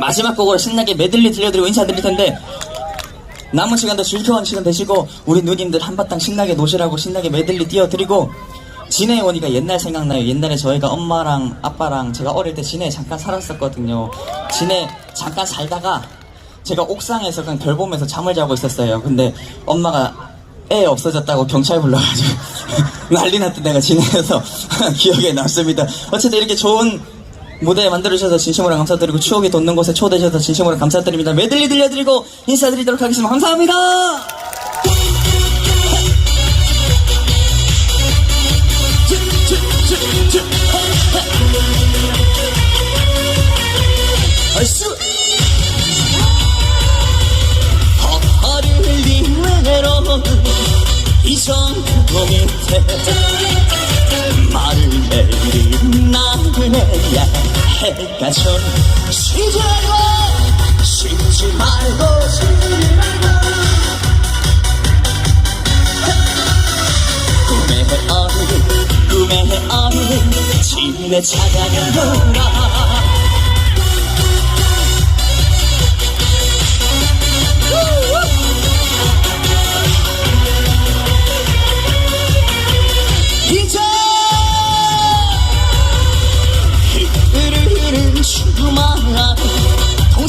마지막 곡으로 신나게 메들리 들려드리고 인사드릴 텐데 남은 시간도 즐거운 시간 되시고 우리 누님들 한바탕 신나게 노시라고 신나게 메들리 띄워드리고 진해에 오니까 옛날 생각나요. 옛날에 저희가 엄마랑 아빠랑 제가 어릴 때 진해에 잠깐 살았었거든요. 진해 잠깐 살다가 제가 옥상에서 그냥 별 보면서 잠을 자고 있었어요. 근데 엄마가 애 없어졌다고 경찰 불러가지고 난리 났던 내가 진해에서 기억에 남습니다. 어쨌든 이렇게 좋은 무대 만들어주셔서 진심으로 감사드리고 추억이 돋는 곳에 초대해주셔서 진심으로 감사드립니다. 메들리 들려드리고 인사드리도록 하겠습니다. 감사합니다. 허를 이외로 이 정도 밑에 말을 내리 나그네야 해가 전 쉬지 말고 쉬지 말고 쉬지 말고. 꿈의 어린 꿈의 어린 집에 찾아가노라 이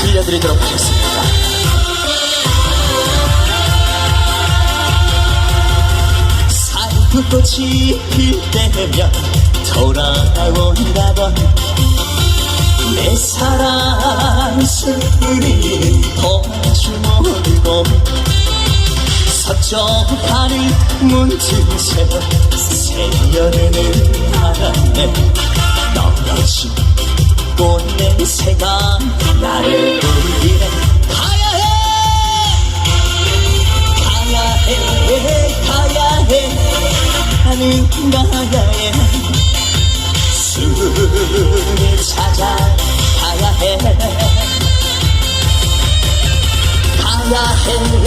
들려드리도록 하겠습니다. 살구꽃이 필 때면 돌아온다던 내 사랑 슬프니 도주물고 서쪽 하늘 문틈새 새여름을 바람에 떨어진 꽃 냄새가 나를 울리네. 가야 해. 가야 해. 가야 해. 나는 가야 해? 숨을 찾아 가야 해. 가야 해.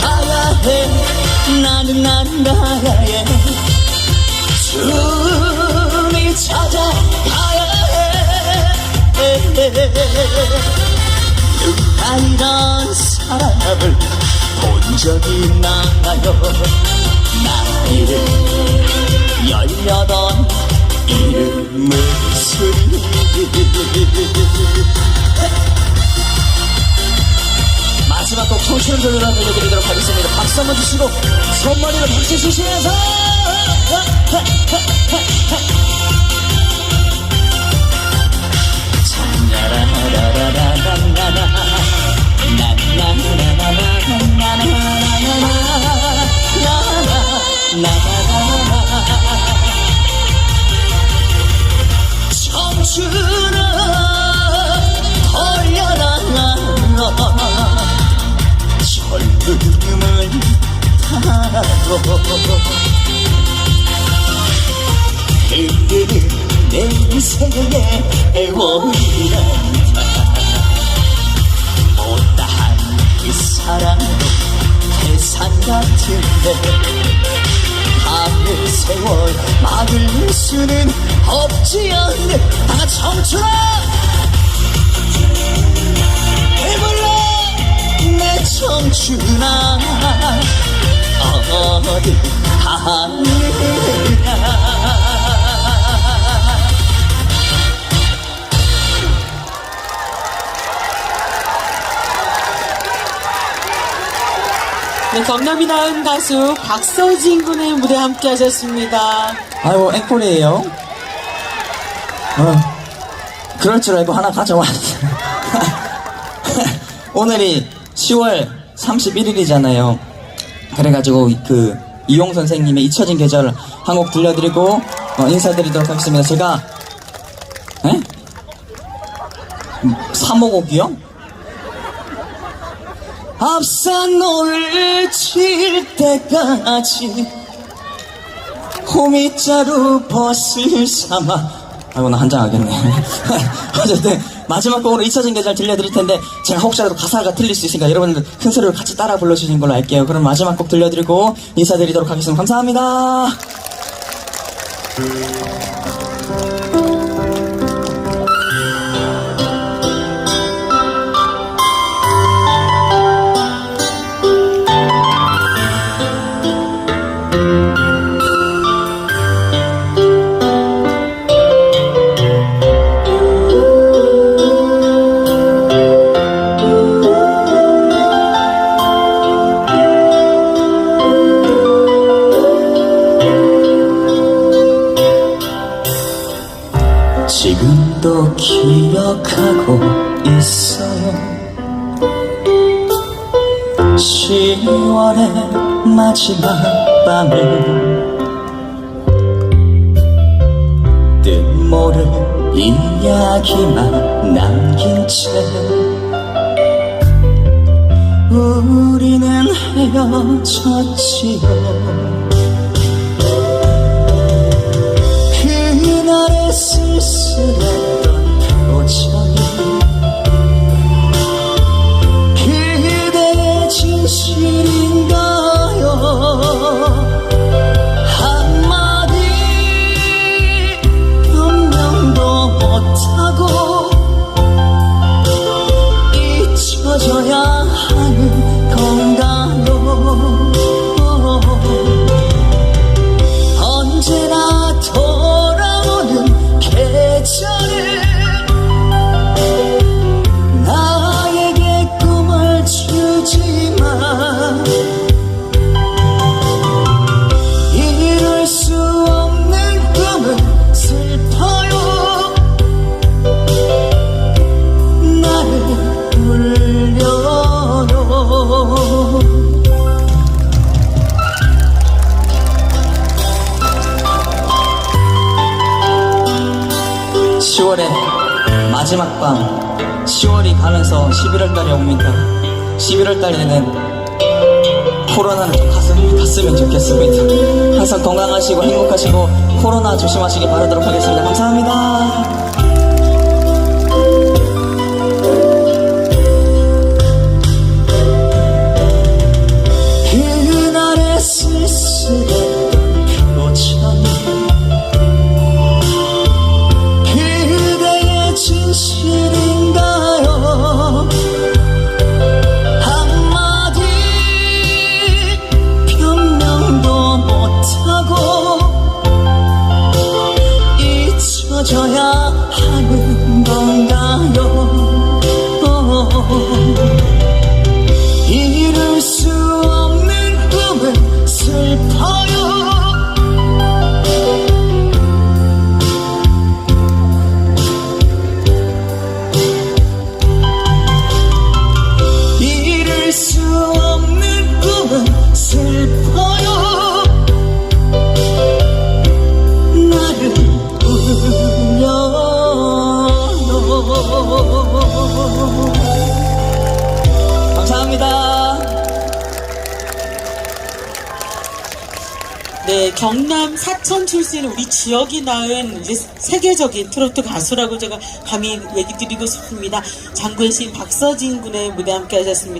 가야 해. 나는 나는 가야 해 이런 사람을 본 적이 있나요. 나이를 열여덟 이름을 수리. 마지막 곡 청춘을 돌려라 들려드리도록 하겠습니다. 박수 한번 주시고 손머리를 박수 주시면서 청춘은 돌려라 젊음을 타고 흐르는 내 생의 애원이란다. 못다한 그 사랑도 태산 같은데 하늘 세월 막을 수는 없지 않네. 다 청춘아! 해볼래 내 청춘아. 어디 가느냐? 네, 경남이 나은 가수 박서진 군의 무대 함께 하셨습니다. 아이고 앵콜이에요 어, 그럴 줄 알고 하나 가져왔어 오늘이 10월 31일이잖아요 그래가지고 그 이용 선생님의 잊혀진 계절 한 곡 들려드리고 어, 인사드리도록 하겠습니다 제가 에? 3호곡이요? 앞산 노를 칠 때까지 호미자루 벗을 삼아 아이고 나 한장 하겠네. 어쨌든 마지막 곡으로 잊혀진 계절 들려드릴 텐데 제가 혹시라도 가사가 틀릴 수 있으니까 여러분들 큰 소리로 같이 따라 불러주시는 걸로 할게요. 그럼 마지막 곡 들려드리고 인사드리도록 하겠습니다. 감사합니다 지금도 기억하고 있어요. 10월의 마지막 밤을 뜻모를 이야기만 남긴 채 우리는 헤어졌지요 10월의 마지막 밤 10월이 가면서 11월 달이 옵니다. 11월 달에는 코로나는 좀 갔으면, 갔으면 좋겠습니다. 항상 건강하시고 행복하시고 코로나 조심하시길 바라도록 하겠습니다. 감사합니다. 그날의 쓸쓸했 하 경남 사천 출신 우리 지역이 낳은 이제 세계적인 트로트 가수라고 제가 감히 얘기 드리고 싶습니다. 시인 박서진 군의 무대 함께 하셨습니다.